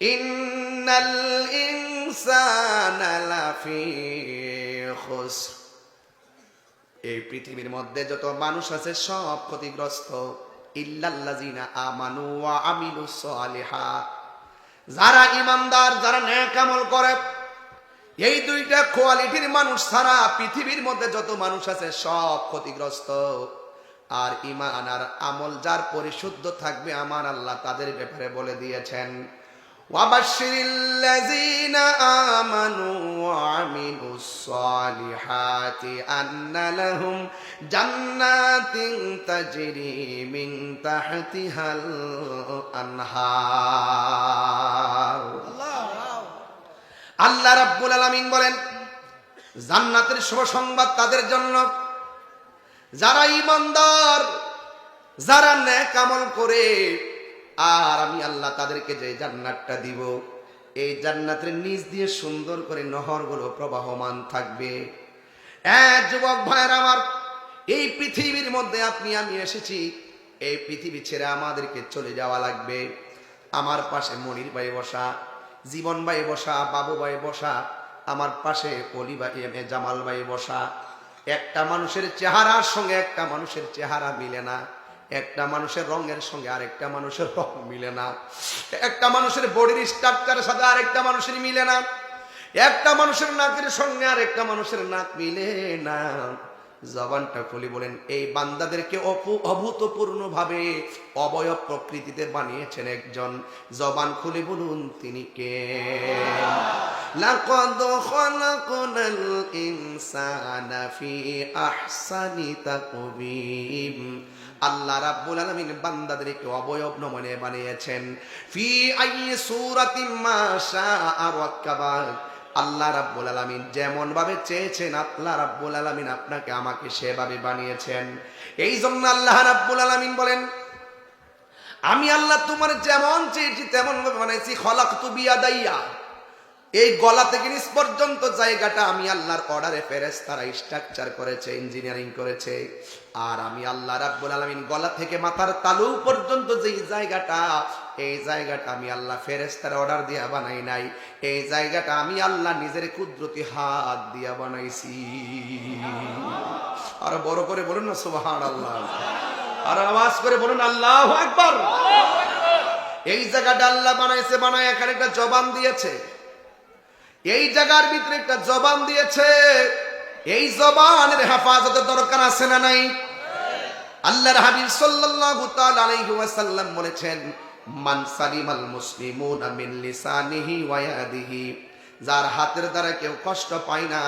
ইন্নাল ইনসানা লাফি খুসর। এই পৃথিবীর মধ্যে যত মানুষ আছে সব ক্ষতিগ্রস্ত। ইল্লাল্লাযিনা আমানু ওয়া আমিলুস সালিহাত যারা ইমানদার, যারা ন্যাক আমল করে, এই দুইটা কোয়ালিটির মানুষ ছাড়া পৃথিবীর মধ্যে যত মানুষ আছে সব ক্ষতিগ্রস্ত। আর ইমান আর আমল যার পরিশুদ্ধ থাকবে, আমার আল্লাহ তাদের ব্যাপারে বলে দিয়েছেন। وبشر الذين آمنوا وعملوا الصالحات أن لهم جنات تجري من تحتها الأنهار আল্লাহ রাব্বুল আলামিন বলেন জান্নাতের শুভ সংবাদ তাদের জন্য যারা ইমানদার যারা নেক আমল করে আর আমি আল্লাহ তাদেরকে যে জান্নাতটা দিব, এই জান্নাতের নিচ দিয়ে সুন্দর করে নহরগুলো প্রবাহমান থাকবে। যুবক ভাইয়ের আমার, এই পৃথিবীর মধ্যে আপনি, আমি এসেছি, এই পৃথিবী ছেড়ে আমাদেরকে চলে যাওয়া লাগবে। আমার পাশে মনির ভাই বসা, জীবন ভাই বসা, বাবু ভাই বসা, আমার পাশে অলি ভাই, এম জামাল ভাই বসা। একটা মানুষের চেহারার সঙ্গে একটা মানুষের চেহারা মিলে না। একটা মানুষের রঙের সঙ্গে আরেকটা মানুষের রং মিলে না। একটা মানুষের বডির স্ট্রাকচারের সাথে আরেকটা মানুষের মিলে না। একটা মানুষের নাকের সঙ্গে আরেকটা মানুষের নাক মিলে না। জবানটা খুলি বলেন, এই বান্দাদেরকে অভূতপূর্ণ ভাবে অবয়ব প্রকৃতিতে বানিয়েছেন একজন। জবান খুলে বলুন, তিনি কে? লাকাদ খালাকনাল ইনসানা ফি আহসানি তাকবীম আল্লাহ রাব্বুল আলামিন বান্দাদেরকে অবয়ব নমনে বানিয়েছেন। ফি আইয়ি সূরাতিন মা শাআ রাক্কাবা। আল্লাহ রাব্বুল আলামিন যেমন ভাবে চেয়েছেন, আল্লাহ রাব্বুল আলামিন আপনাকে আমাকে সেভাবে বানিয়েছেন। এই জন্য আল্লাহ রাব্বুল আলামিন বলেন, আমি আল্লাহ তোমার যেমন চেয়েছি তেমন ভাবে বানাইছি খলাক তু বিয়াদাইয়া। এই গলা থেকে নিচ পর্যন্ত জায়গাটা আমি আল্লাহর অর্ডারে ফেরেস তারা স্ট্রাকচার করেছে ইঞ্জিনিয়ারিং করেছে। আর আমি আল্লাহ রাব্বুল আলামিন গলা থেকে মাথার তালু পর্যন্ত যেই জায়গাটা, এই জায়গাটা আমি আল্লাহ ফেরেস্তার অর্ডার দিয়া বানাই নাই। এই জায়গাটা আমি আল্লাহ নিজের কুদরতি হাত দিয়া বানাইছি। আর বড় করে বলুন না সুবহান আল্লাহ আর আওয়াজ করে বলুন, আল্লাহ একবার এই জায়গাটা আল্লাহ বানাইছে বানায় এখানে একটা জবান দিয়েছে। এই জায়গার ভিতরে একটা জবান দিয়েছে। এই জবানের হেফাজতের দরকার আছে না নাই? আল্লাহর হাবিব সাল্লাল্লাহু তাআলা আলাইহি ওয়াসাল্লাম বলেছেন, মান সালিমাল মুসলিমুনা মিন লিসানিহি ওয়া ইয়াদিহি। যার হাতের দ্বারা কেউ কষ্ট পায় না,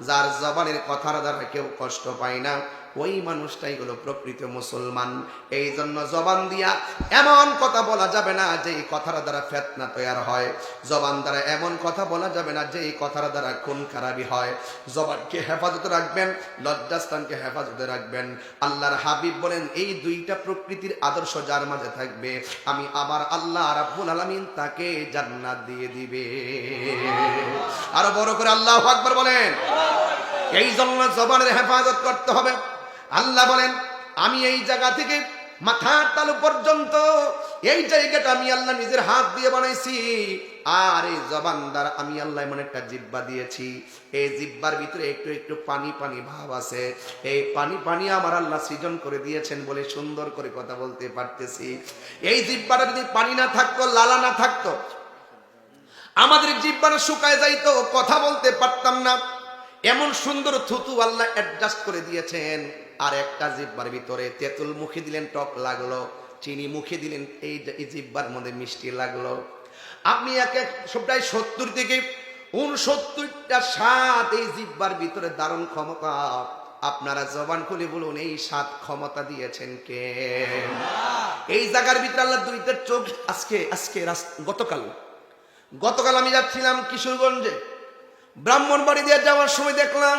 যার জবানের কথার দ্বারা কেউ কষ্ট পায় না। ওই মানুষটাই হলো প্রকৃত মুসলমান। এই জন্য জবান দিয়া এমন কথা বলা যাবে না যে এই কথার দ্বারা ফেতনা তৈরি হয়। জবান দ্বারা এমন কথা বলা যাবে না যে এই কথার দ্বারা খুন খারাপি হয়। জবানকে হেফাজতে রাখবেন, লজ্জাস্থানকে হেফাজতে রাখবেন। আল্লাহর হাবিব বলেন, এই দুইটা প্রকৃতির আদর্শ যার মাঝে থাকবে, আমি আবার আল্লাহ রাব্বুল আলামিন তাকে জান্নাত দিয়ে দিবে। আরও বড় করে আল্লাহ আকবার বলেন। এই জন্য জবানের হেফাজত করতে হবে। আল্লাহ বলেন, আমি এই জায়গা থেকে মাথার তালু পর্যন্ত এই জায়গাটা আমি আল্লাহ নিজের হাত দিয়ে বানাইছি। আর এই জবান দ্বারা আমি আল্লাহ এমন একটা জিব্বা দিয়েছি। এই জিব্বার ভিতরে একটু একটু পানি পানি ভাব আছে। এই পানি পানি আমার আল্লাহ সৃজন করে দিয়েছেন বলে সুন্দর করে কথা বলতে পারতেছি। এই জিব্বাটা যদি পানি না থাকতো, লালা না থাকতো, আমাদের জিব্বাটা শুকায় যাইতো, কথা বলতে পারতাম না। এমন সুন্দর থুতু আল্লাহ অ্যাডজাস্ট করে দিয়েছেন। আর একটা জিব্বার ভিতরে তেঁতুল মুখে দিলেন, টক লাগল। চিনি মুখে দিলেন, এই জিব্বার মধ্যে মিষ্টি লাগল। আপনি এক এক সবটাই সত্তর থেকে উনসত্তরটা স্বাদ এই জিব্বার ভিতরে দারুণ ক্ষমতা। আপনারা জবান খুলে বলুন, এই সাত ক্ষমতা দিয়েছেন কে? এই জায়গার ভিতরে আল্লাহ দুইটা চোখ। আজকে আজকে গতকাল গতকাল আমি যাচ্ছিলাম কিশোরগঞ্জে। ব্রাহ্মণবাড়ি দিয়ে যাওয়ার সময় দেখলাম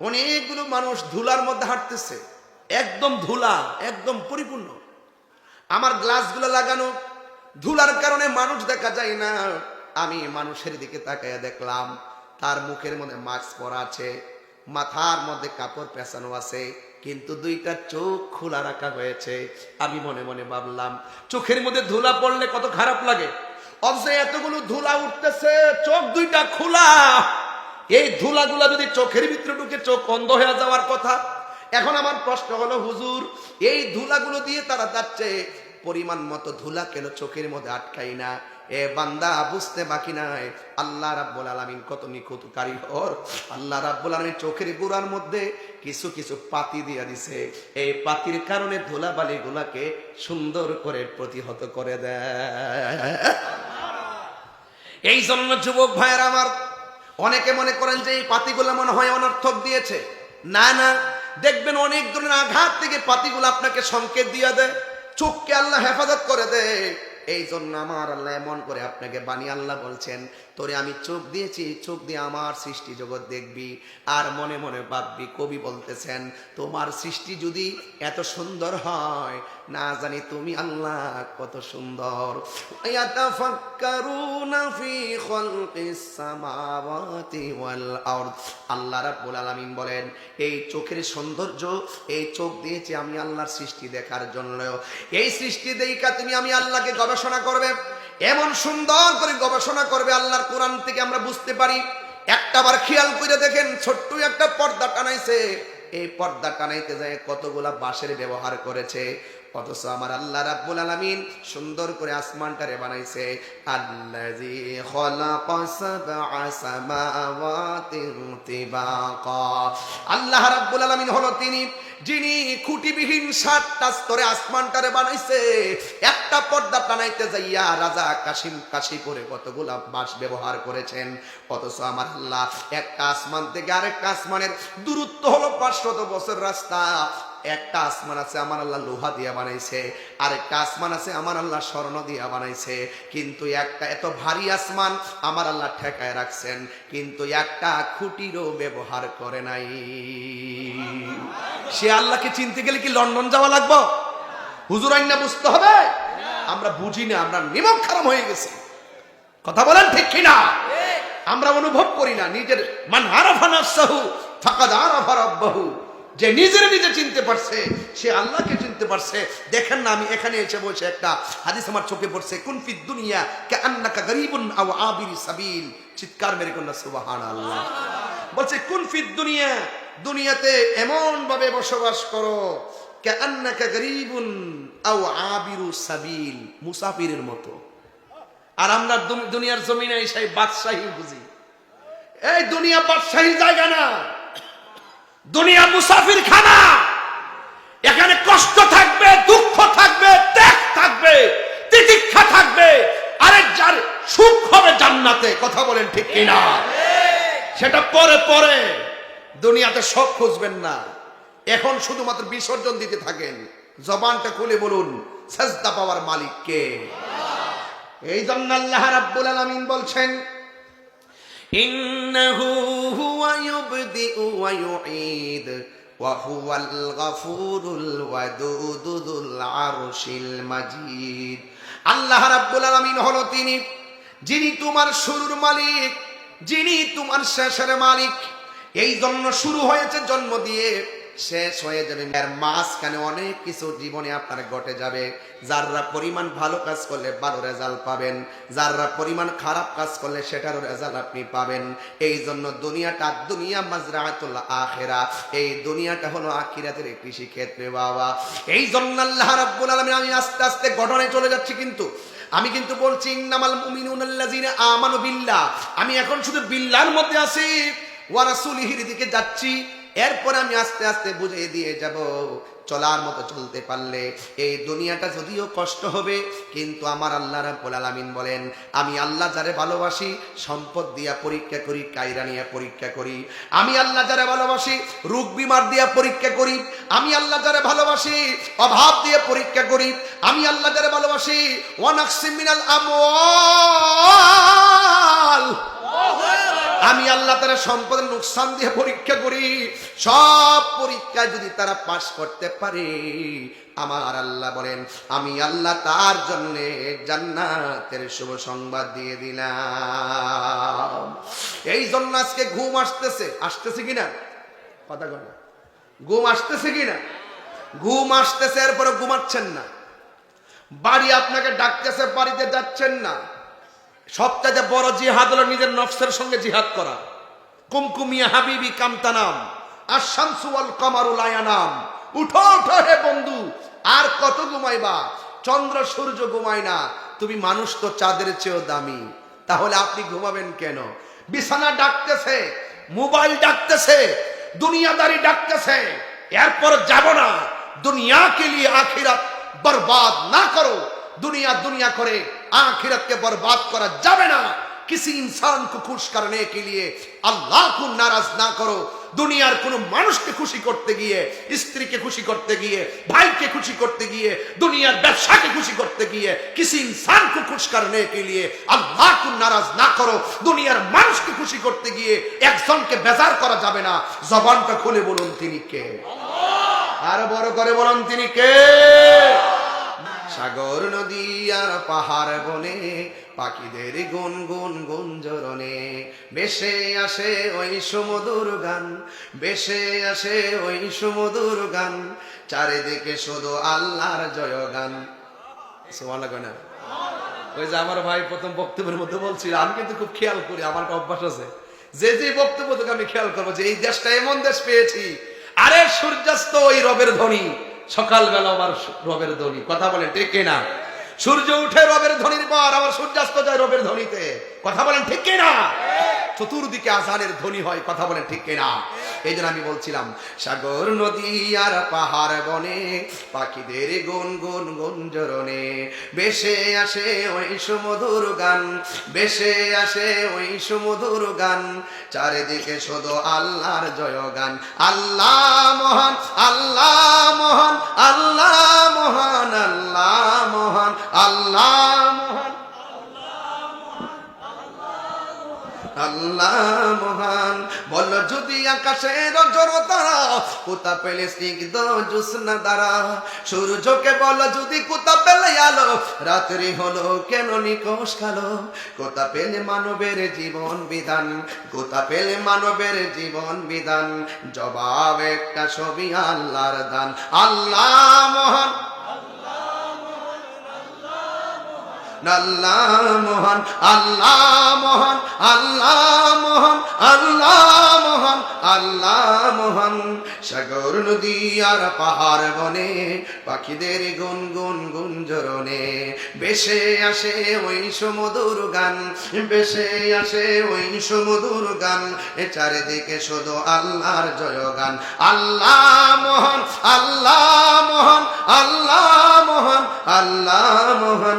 অনেকগুলো মানুষ ধুলার মধ্যে হাঁটতেছে। একদম ধুলা, একদম পরিপূর্ণ। আমার গ্লাসগুলো লাগানো, ধুলার কারণে মানুষ দেখা যায় না। আমি মানুষের দিকে তাকাইয়া দেখলাম, তার মুখের মধ্যে মাস্ক পরা আছে, মাথার মধ্যে কাপড় পেঁচানো আছে, কিন্তু দুইটা চোখ খোলা রাখা হয়েছে। আমি মনে মনে ভাবলাম, চোখের মধ্যে ধুলা পড়লে কত খারাপ লাগে। অথচ এতগুলো ধুলা উঠতেছে, চোখ দুইটা খোলা। এই ধুলাগুলা যদি চোখের ভিতরে ঢুকে চোখ অন্ধ হয়ে যাওয়ার কথা, এখন আমার প্রশ্ন হলো, হুজুর, এই ধুলাগুলো দিয়ে তারা যাচ্ছে, পরিমাণ মতো ধুলা কেন চোখের মধ্যে আটকাই না? এ বান্দা বুঝতে বাকি নাই। আল্লাহ রাব্বুল আলামিন কত নিখুঁত কারিগর। আল্লাহ রাব্বুল আলামিন চোখের গুড়ার মধ্যে কিছু কিছু পাতি দিয়া দিছে। এই পাতির কারণে ধুলাবালি গুলাকে সুন্দর করে প্রতিহত করে দেয়। এই জন্য যুবক ভাইয়ের আমার, অনেকে মনে করেন যে এই পাতিগুলো মনে হয় অনর্থক দিয়েছে। না না, দেখবেন অনেক ধরনের আঘাত থেকে পাতিগুলো আপনাকে সংকেত দিয়ে দেয়। চোখকে আল্লাহ হেফাজত করে দেয়। এই জন্য আমার আল্লাহ এমন করে আপনাকে বানিয়ে আল্লাহ বলছেন, তোরে আমি চোখ দিয়েছি, চোখ দিয়ে আমার সৃষ্টি জগৎ দেখবি আর মনে মনে ভাববি। কবি বলতেছেন, তোমার সৃষ্টি যদি এত সুন্দর হয়, না জানি তুমি আল্লাহ কত সুন্দর। আল্লাহ রাব্বুল আলামিন বলেন, এই চোখের সৌন্দর্য, এই চোখ দিয়েছি আমি আল্লাহর সৃষ্টি দেখার জন্য। এই সৃষ্টি দেখা তুমি আমি আল্লাহকে গবেষণা করবে, এমন সুন্দর করে গবেষণা করবে আল্লাহর কোরআন থেকে আমরা বুঝতে পারি। একটা বার খেয়াল করে দেখেন, ছোট্ট একটা পর্দা টানাইছে। এই পর্দা টানাইতে যায় কতগুলা বাঁশের ব্যবহার করেছে অথচ আমার আল্লাহ রাব্বুল আলামিন সুন্দর করে আসমানটারে বানাইছে, আল্লাযী খালাকা সাবআ সামাওয়াতিন তিবাকা আল্লাহ রাব্বুল আলামিন হলো তিনি, যিনি খুঁটিবিহীন সাতটা স্তরে আসমানটারে বানাইছে। একটা পর্দা টানাইতে যাইয়া রাজা কাশিম কাশি করে কতগুলা বাঁশ ব্যবহার করেছেন। অথচ আমার আল্লাহ একটা আসমান থেকে আরেকটা আসমানের দূরত্ব হলো পাঁচশত বছর রাস্তা। একটা আসমান আছে, আমার আল্লাহ লোহা দিয়া বানাইছে। আর একটা আসমান আছে, আমার আল্লাহ স্বর্ণ দিয়া বানাইছে। কিন্তু একটা এত ভারী আসমান আমার আল্লাহ ঠেকায় রাখছেন, কিন্তু একটা খুঁটিরও ব্যবহার করে নাই। সে আল্লাহকে চিনতে গেলে কি লন্ডন যাওয়া লাগবো? হুজুর আইনা বুঝতে হবে? আমরা বুঝি না, আমরা নিমক খারাপ হয়ে গেছি। কথা বলেন ঠিক কিনা? আমরা অনুভব করি না, নিজের মান আরাফা নাফসাহু, ফাকাদ আরাফা রাব্বাহু। যে নিজের নিজে চিনতে পারছে, সে আল্লাহকে চিনতে পারছে। দেখেন না, আমি এখানে এসে বসে একটা হাদিস আমার চোখে পড়ছে। কুন ফিদ দুনিয়া কে আন্নাকা গরিবুন আও আবিরি সাবিল। চিৎকার মেরে কন্যা সুবহানাল্লাহ। বলছে, কুন ফিদ দুনিয়া? দুনিয়াতে এমন ভাবে বসবাস করো কে আন্নাকা গরিবুন আও আবিরু সাবিল। মুসাফিরের মতো। আর আমরা দুনিয়ার জমিনে এসে বাদশাহী বুঝি। এই দুনিয়া বাদশাহী জায়গা না। দুনিয়া মুসাফির খানা। এখানে কষ্ট থাকবে, দুঃখ থাকবে, ত্যাগ থাকবে, তিতিক্ষা থাকবে। আরে যার সুখ হবে জান্নাতে, কথা বলেন ঠিক কিনা? সেটা পরে পরে। দুনিয়াতে সব খুঁজবেন না। এখন শুধুমাত্র বিসর্জন দিতে থাকেন। জবানটা খুলে বলুন, সাজদা পাওয়ার মালিককে এই জন্য আল্লাহ রাব্বুল আলামিন বলছেন ইন্নাহু হুয়া ইউবদিউ ওয়া ইউঈদ ওয়া হুয়াল গাফুরুল ওয়াদুদু যুল আরশিল মাজিদ আল্লাহ রাব্বুল আলামিন হলো তিনি, যিনি তোমার শুরুর মালিক, যিনি তোমার শেষের মালিক। এই জন্য শুরু হয়েছে জন্ম দিয়ে। শেষ হয়ে যাবে এর মাঝখানে অনেক কিছু জীবনে আপনার ঘটে যাবে। যাররা পরিমাণ ভালো কাজ করলে ভালো রেজাল্ট পাবেন। যাররা পরিমাণ খারাপ কাজ করলে সেটারও রেজাল্ট আপনি পাবেন। এই জন্য দুনিয়াটা দুনিয়া মাজরাতুল আখেরা। এই দুনিয়াটা হলো আখিরাতের কৃষি ক্ষেত্রে বাবা। এই জন্য আল্লাহ রাব্বুল আলামিন, আমি আস্তে আস্তে ঘটনায় চলে যাচ্ছি কিন্তু। আমি কিন্তু বলছি, ইন্নামাল মুমিনুনাল্লাযিনা আমানু বিল্লাহ। আমি এখন শুধু বিল্লাহর মধ্যে আছি। ওয়া রাসূলিহির দিকে যাচ্ছি। এরপর আমি আস্তে আস্তে বুঝিয়ে দিয়ে যাব, চলার মতো চলতে পারলে এই দুনিয়াটা যদিও কষ্ট হবে, কিন্তু আমার আল্লাহ রাব্বুল আলামিন বলেন, আমি আল্লাহ যারে ভালোবাসি, সম্পদ দিয়া পরীক্ষা করি, কায়রা নিয়ে পরীক্ষা করি। আমি আল্লাহ যারে ভালোবাসি, রোগ বিমার দিয়া পরীক্ষা করি। আমি আল্লাহ যারে ভালোবাসি, অভাব দিয়ে পরীক্ষা করি। আমি আল্লাহ যারে ভালোবাসি ওয়ানাকসিম মিনাল আমওয়াল। আমি আল্লাহ তারা সম্পদের নুকসান দিয়ে পরীক্ষা করি। সব পরীক্ষায় যদি তারা পাশ করতে পারে, আমার আল্লাহ বলেন, আমি আল্লাহ তার জন্য জান্নাতের শুভ সংবাদ দিয়ে দিলাম। এই জন্য আজকে ঘুম আসতেছে। আসতেছে কিনা? কথা কথা ঘুম আসতেছে কিনা? ঘুম আসতেছে এরপরে ঘুমাচ্ছেন না। বাড়ি আপনাকে ডাকতেছে, বাড়িতে যাচ্ছেন না। সবচাইতে বড় জিহাদ হলো নিজের নফসের সঙ্গে জিহাদ করা। কুমকুমিয়া হাবিবি কামতানাম আর শামসুয়াল আয়ানাম উঠো উঠো হে বন্ধু, আর কত ঘুমাইবা? চন্দ্র, সূর্য ঘুমায় না, তুমি মানুষ তো চাঁদের চেয়েও দামি। তাহলে আপনি ঘুমাবেন কেন? বিছানা ডাকতেছে, মোবাইল ডাকতেছে, দুনিয়াদারি ডাকতেছে, এরপর যাব না। দুনিয়া কে লিয়ে আখিরাত বরবাদ না করো। দুনিয়া দুনিয়া করে आखिरत के बर्बाद करा जावे ना किसी इंसान को खुश करने के लिए আল্লাহ को नाराज ना करो দুনিয়ার কোন মানুষকে খুশি করতে গিয়ে স্ত্রীকে খুশি করতে গিয়ে ভাইকে খুশি করতে গিয়ে দুনিয়ার ব্যবসাকে খুশি করতে গিয়ে किसी इंसान को खुश करने के लिए আল্লাহ को नाराज না করো দুনিয়ার মানুষকে খুশি করতে গিয়ে একজনকে বেজার করা যাবে না জবানটা খুলে বলুন তিনি কে আর বড় করে বলুন তিনি কে সাগর নদী আর পাহাড় বনে, পাখিদের গুন গুন গুঞ্জরণে বেশে আসে ওই সুমধুর গান, বেশে আসে ওই সুমধুর গান, চারিদিকে শুধু আল্লাহর জয় গান ওই যে আমার ভাই প্রথম বক্তব্যের মধ্যে বলছিল, আমি কিন্তু খুব খেয়াল করি, আমার অভ্যাস আছে। যে যে বক্তব্য তোকে আমি খেয়াল করব, যে এই দেশটা এমন দেশ পেয়েছি, আরে সূর্যাস্ত ওই রবের ধ্বনি। সকালবেলা আবার রবের ধ্বনি। কথা বলেন, ঠিক না সূর্য উঠে রবের ধ্বনির পর আবার সূর্যাস্ত যায় রবের ধ্বনিতে। কথা বলেন, ঠিক না চতুর্দিকে আসানের ধ্বনি হয়, কথা বলেন, ঠিক না এই জন্য আমি বলছিলাম, সাগর নদী আর পাহাড় বনে, পাখিদের গুন গুন গুঞ্জরণে বেশে আসে ওই সুমধুর গান, বেশে আসে ওই সুমধুর গান, চারিদিকে শুধু আল্লাহর জয় গান আল্লাহ মহান আল্লাহ মহান আল্লাহ মহান আল্লাহ মহান আল্লাহ মহান আল্লাহ মহান। বল যদি আকাশের জড়তা কোথা পেলে স্নিগ্ধ দ্বারা। সূর্যকে বল, যদি কোথা পেলে আলো, রাত্রি হলো কেন নিকোষ কালো? কোথা পেলে মানবের জীবন বিধান কোথা পেলে মানবের জীবন বিধান। জবাব একটা ছবি, আল্লাহর দান। আল্লাহ মহান। আল্লাহ মহান আল্লাহ মহান আল্লাহ মহান আল্লাহ মহান আল্লাহ মহান। সাগর, নদী আর পাহাড় বনে পাখিদের গুন গুন গুঞ্জরণে বেশে আসে ওই সমুদুর গান, বেশে আসে ওই সমুদুর গান। এ চারিদিকে শুধু আল্লাহর জয় গান আল্লাহ মহান আল্লাহ মহান আল্লাহ মহান